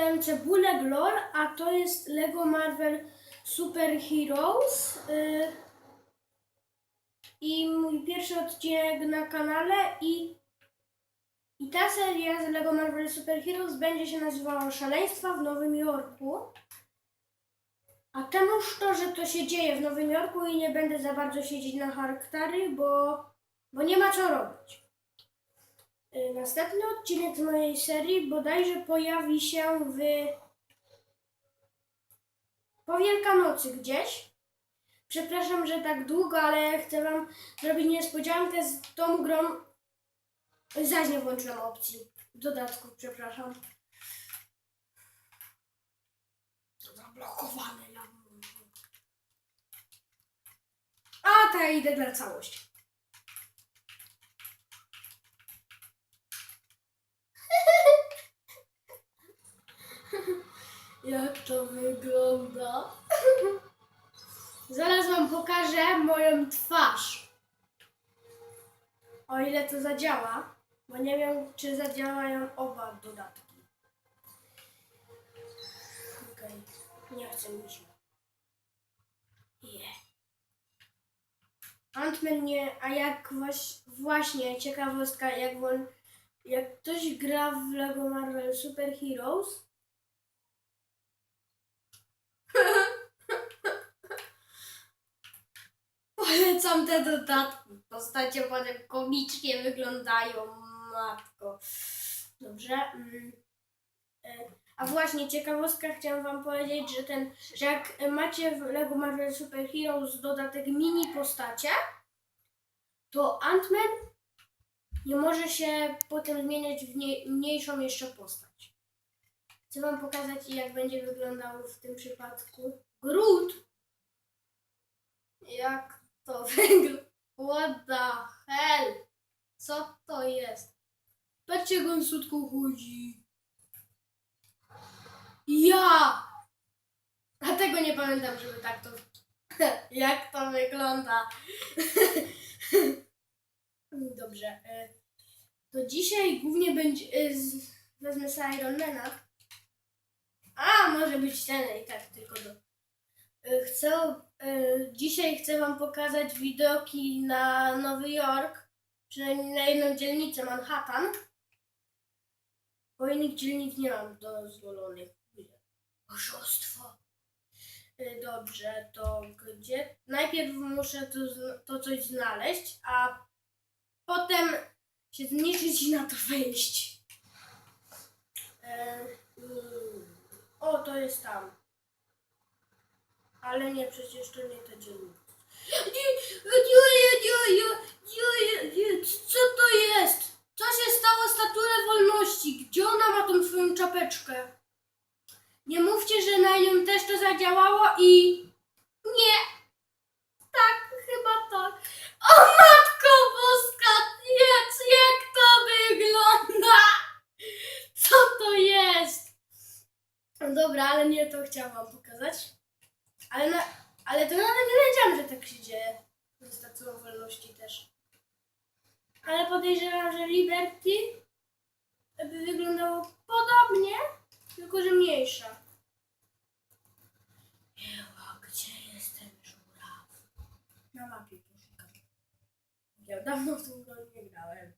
dostałem cebulę Glor, a to jest Lego Marvel Super Heroes. y, I mój pierwszy odcinek na kanale i, i ta seria z Lego Marvel Super Heroes będzie się nazywała Szaleństwa w Nowym Jorku. A temuż to, że to się dzieje w Nowym Jorku i nie będę za bardzo siedzieć na charaktery, bo, bo nie ma co robić. Y, Następny odcinek z mojej serii bodajże pojawi się w po Wielkanocy gdzieś. Przepraszam, że tak długo, ale chcę Wam zrobić niespodziankę z tą grą. Zaś nie włączyłam opcji dodatków, przepraszam. Zablokowane ja A, ta idę dla całości. Jak to wygląda? Zaraz wam pokażę moją twarz. O ile to zadziała, bo nie wiem, czy zadziałają oba dodatki. Okej, nie chcę mi się. Je. Ant-Man nie, a jak waś, właśnie ciekawostka, jak, on, jak ktoś gra w Lego Marvel Super Heroes, Polecam te dodatki. Postacie potem komicznie wyglądają, matko. Dobrze. mm, e, A właśnie ciekawostka chciałam wam powiedzieć, że ten, że jak macie w Lego Marvel Super Heroes dodatek mini postacie, to Ant-Man nie może się potem zmieniać w nie, mniejszą jeszcze postać. Chcę wam pokazać jak będzie wyglądał w tym przypadku Groot. Jak to wygląda? What the hell? Co to jest? Patrzcie, jak on słodko chodzi. Ja! A tego nie pamiętam, żeby tak to... jak to wygląda? Dobrze. e, To dzisiaj głównie będzie... e, Wezmę sobie Ironmana. A, może być ten i tak tylko do... E, Chcę, e, dzisiaj chcę Wam pokazać widoki na Nowy Jork, przynajmniej na jedną dzielnicę Manhattan, bo innych dzielnic nie mam dozwolonych. Oszustwo. E, Dobrze, to gdzie? Najpierw muszę to, to coś znaleźć, a potem się zniszczyć i na to wejść. Mm, O, to jest tam. Ale nie, przecież to nie ta dzielnica. Co to jest? Co się stało z Statulę Wolności? Gdzie ona ma tą swoją czapeczkę? Nie mówcie, że na nią też to zadziałało i... Nie! Tak, chyba tak. O Matko Boska! Nie, jak to wygląda? Co to jest? Dobra, ale nie to chciałam wam pokazać. Ale, na, ale to nawet nie wiedziałam, że tak się dzieje. Z stacją wolności też. Ale podejrzewam, że Liberty by wyglądało podobnie, tylko że mniejsza. Ewa, gdzie jest ten żuraw? Na mapie poszukam. Ja dawno w tą grę nie grałem.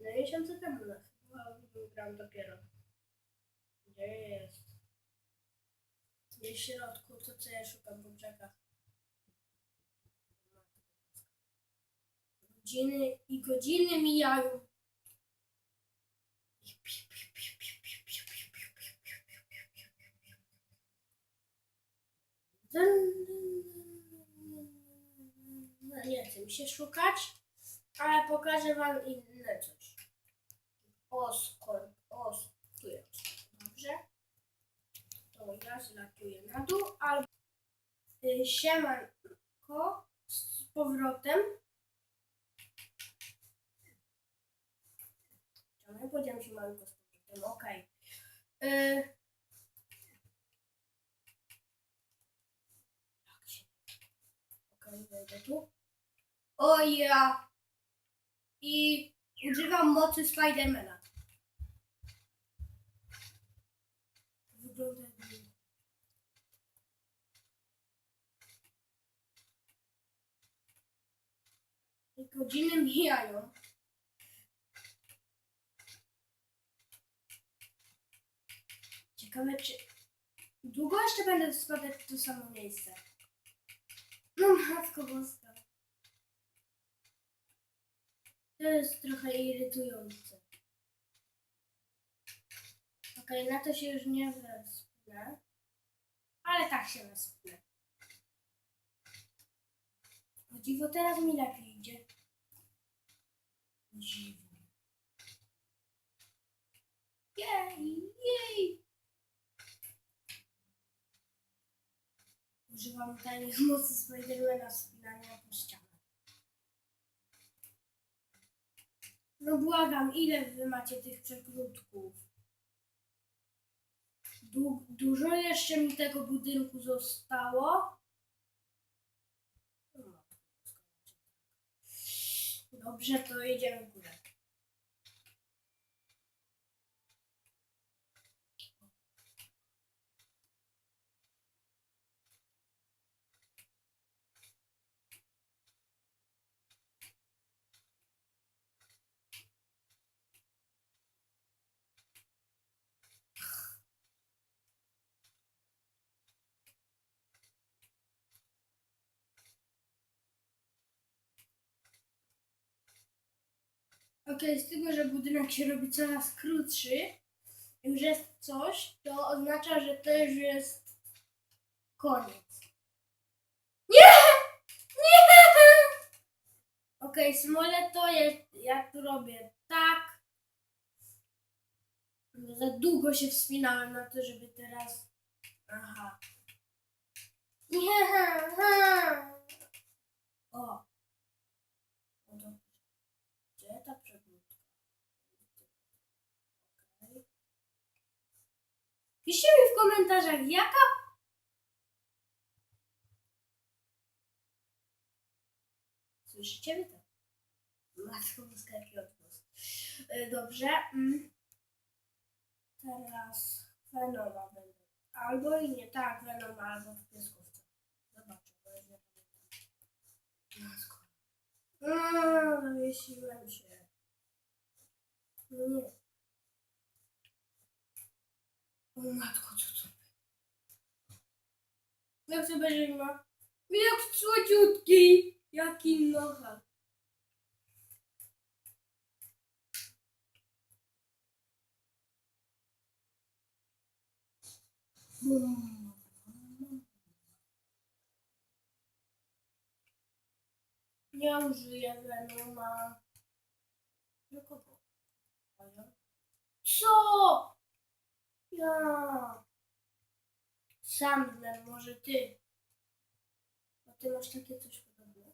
Na miesiące temu chyba grałem dopiero. Gdzie jest? W środku, to co ja szukam po brzegach. Godziny i godziny mijają. No nie chcę mi się szukać, ale pokażę wam inne coś. Oskor, os, tu jest. Dobrze to ja zlatuję na dół, albo y, siemanko z powrotem. Czemu ja powiedziałam siemanko z powrotem? Okej. Y, jak się- Okej, wejdę tu. O ja! I używam mocy Spidermana. Godziny mijają. Ciekawe, czy długo jeszcze będę spadać w to samo miejsce. No matko boska. To jest trochę irytujące. Okej, na to się już nie wespnę. Ale tak się wespnę. O dziwo, teraz mi lepiej idzie. Dziwo. Jej, jej. Używam tajnych mocy Spidermana wspinania po ścianach. No błagam, ile wy macie tych przekrótków? Du- dużo jeszcze mi tego budynku zostało? No, Dobrze, to jedziemy w górę. Okej, z tego, że budynek się robi coraz krótszy, już jest coś, to oznacza, że to już jest koniec. Nie! Nie! Okej, smole to jest, ja tu robię tak. Za długo się wspinałem na to, żeby teraz... Aha. Nie! O. O, dobrze. Gdzie przegródka? Okej. Piszcie mi w komentarzach, jaka... Słyszycie mnie to? Matko boska, jaki odgłos. E, Dobrze. mm. Teraz Venoma będę. Albo i nie tak, Venoma, albo w pieskówce. Zobaczę, bo już nie pamiętam. Matko. Się. Nie. O matko, co to? Jak to będzie ma? Jak słodziutki! Jaki nocha. Nie użyję Venoma. Ania? Co? Ja. Sandler, może ty. Bo ty masz takie coś podobne.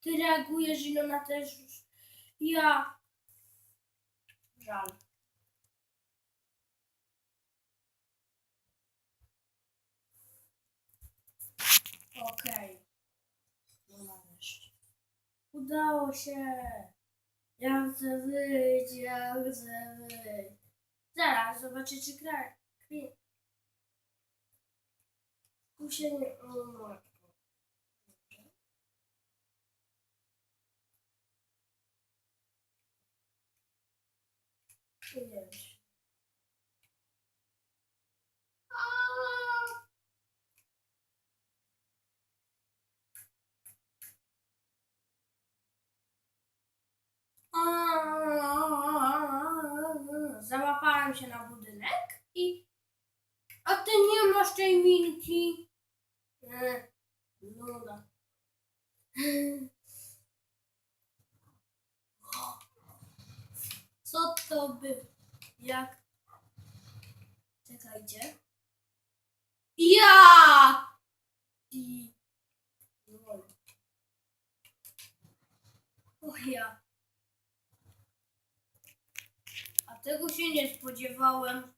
Ty reagujesz i ona też już. Ja. Żal. Okej. Nareszcie. Udało się. Ja chcę wyjść, ja chcę wyjść. Zaraz, zobaczę czy gra. kli- Tu się nie... O matko. Idziesz. Załapałem się na budynek i. A ty nie masz tej minki. E, Nuda. Co to by? Jak? Czekajcie. Ja! I. Lol. Och ja. A tego się nie spodziewałem.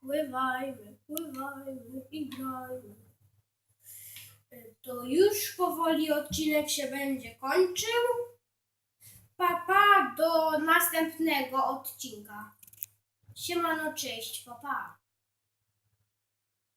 Pływajmy, pływajmy i grajmy. E, To już powoli odcinek się będzie kończył. Papa do następnego odcinka. Siemano, cześć, papa.